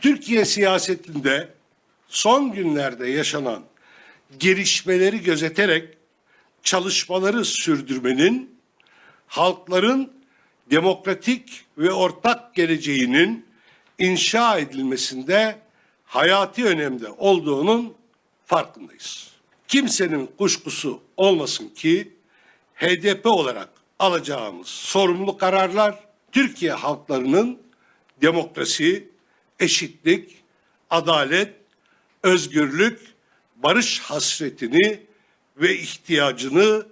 Türkiye siyasetinde son günlerde yaşanan gelişmeleri gözeterek çalışmaları sürdürmenin halkların demokratik ve ortak geleceğinin inşa edilmesinde hayati önemde olduğunun farkındayız. Kimsenin kuşkusu olmasın ki HDP olarak alacağımız sorumlu kararlar Türkiye halklarının demokrasi, eşitlik, adalet, özgürlük, barış hasretini ve ihtiyacını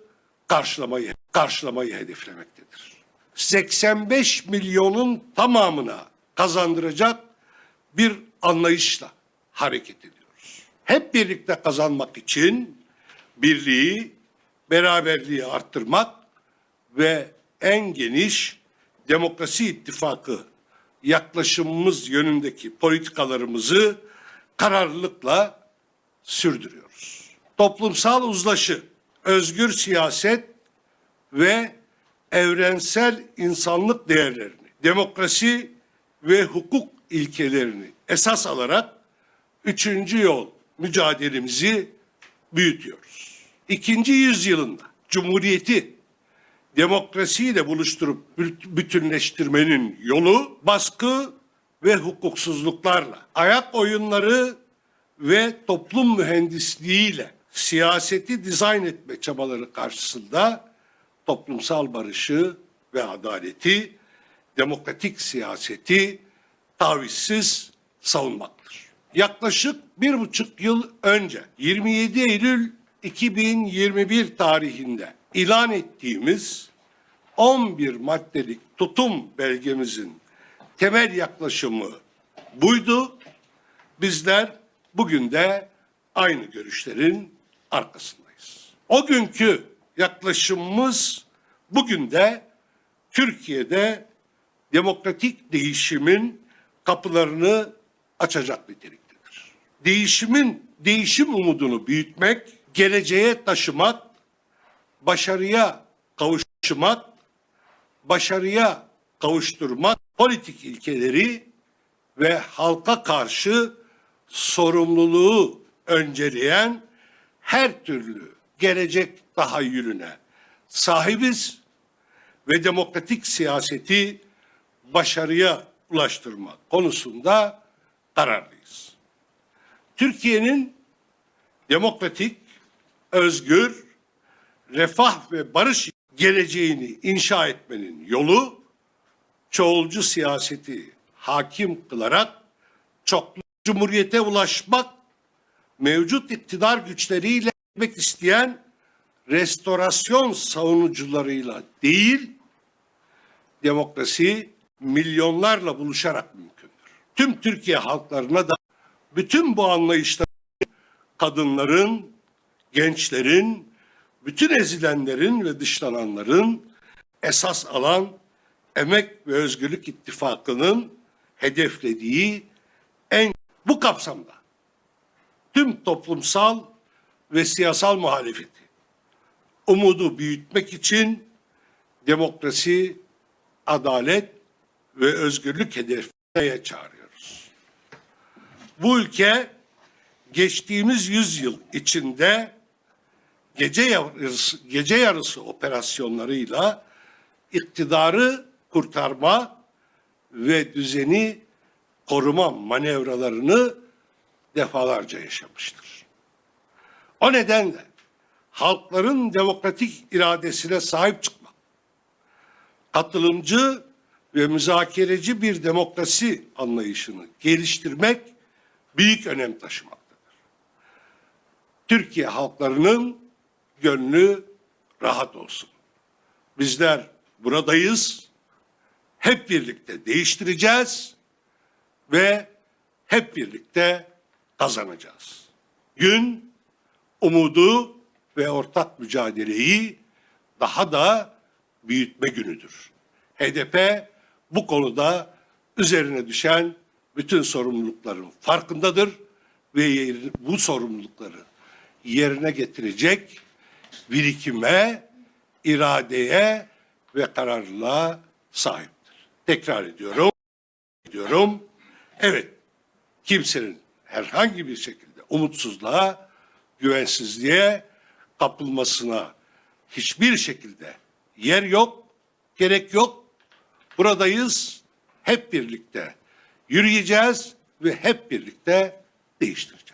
karşılamayı karşılamayı hedeflemektedir. 85 milyonun tamamına kazandıracak bir anlayışla hareket ediyoruz. Hep birlikte kazanmak için birliği, beraberliği arttırmak ve en geniş demokrasi ittifakı yaklaşımımız yönündeki politikalarımızı kararlılıkla sürdürüyoruz. Toplumsal uzlaşı, özgür siyaset ve evrensel insanlık değerlerini, demokrasi ve hukuk ilkelerini esas alarak üçüncü yol mücadelemizi büyütüyoruz. İkinci yüzyılında Cumhuriyeti demokrasiyle buluşturup bütünleştirmenin yolu baskı ve hukuksuzluklarla, ayak oyunları ve toplum mühendisliğiyle siyaseti dizayn etme çabaları karşısında toplumsal barışı ve adaleti, demokratik siyaseti tavizsiz savunmaktır. Yaklaşık bir buçuk yıl önce 27 Eylül 2021 tarihinde ilan ettiğimiz 11 maddelik tutum belgemizin temel yaklaşımı buydu. Bizler bugün de aynı görüşlerin arkasındayız. O günkü yaklaşımımız bugün de Türkiye'de demokratik değişimin kapılarını açacak niteliktedir. Değişimin değişim umudunu büyütmek, geleceğe taşımak, başarıya kavuşmak, başarıya kavuşturmak politik ilkeleri ve halka karşı sorumluluğu önceleyen her türlü gelecek tahayyülüne sahibiz ve demokratik siyaseti başarıya ulaştırma konusunda kararlıyız. Türkiye'nin demokratik, özgür, refah ve barış geleceğini inşa etmenin yolu çoğulcu siyaseti hakim kılarak çoklu cumhuriyete ulaşmak, mevcut iktidar güçleriyle etmek isteyen restorasyon savunucularıyla değil, demokrasi milyonlarla buluşarak mümkündür. Tüm Türkiye halklarına da bütün bu anlayışları kadınların, gençlerin, bütün ezilenlerin ve dışlananların esas alan Emek ve Özgürlük İttifakı'nın hedeflediği en bu kapsamda tüm toplumsal ve siyasal muhalefeti umudu büyütmek için demokrasi, adalet ve özgürlük hedefine çağırıyoruz. Bu ülke geçtiğimiz yüzyıl içinde gece yarısı, gece yarısı operasyonlarıyla iktidarı kurtarma ve düzeni koruma manevralarını defalarca yaşamıştır. O nedenle halkların demokratik iradesine sahip çıkmak, katılımcı ve müzakereci bir demokrasi anlayışını geliştirmek büyük önem taşımaktadır. Türkiye halklarının gönlü rahat olsun. Bizler buradayız. Hep birlikte değiştireceğiz ve hep birlikte kazanacağız. Gün umudu ve ortak mücadeleyi daha da büyütme günüdür. HDP bu konuda üzerine düşen bütün sorumlulukların farkındadır ve bu sorumlulukları yerine getirecek birikime, iradeye ve kararlılığa sahiptir. Tekrar ediyorum. Diyorum. Evet. kimsenin herhangi bir şekilde umutsuzluğa, güvensizliğe kapılmasına hiçbir şekilde yer yok, gerek yok. Buradayız, hep birlikte yürüyeceğiz ve hep birlikte değiştireceğiz.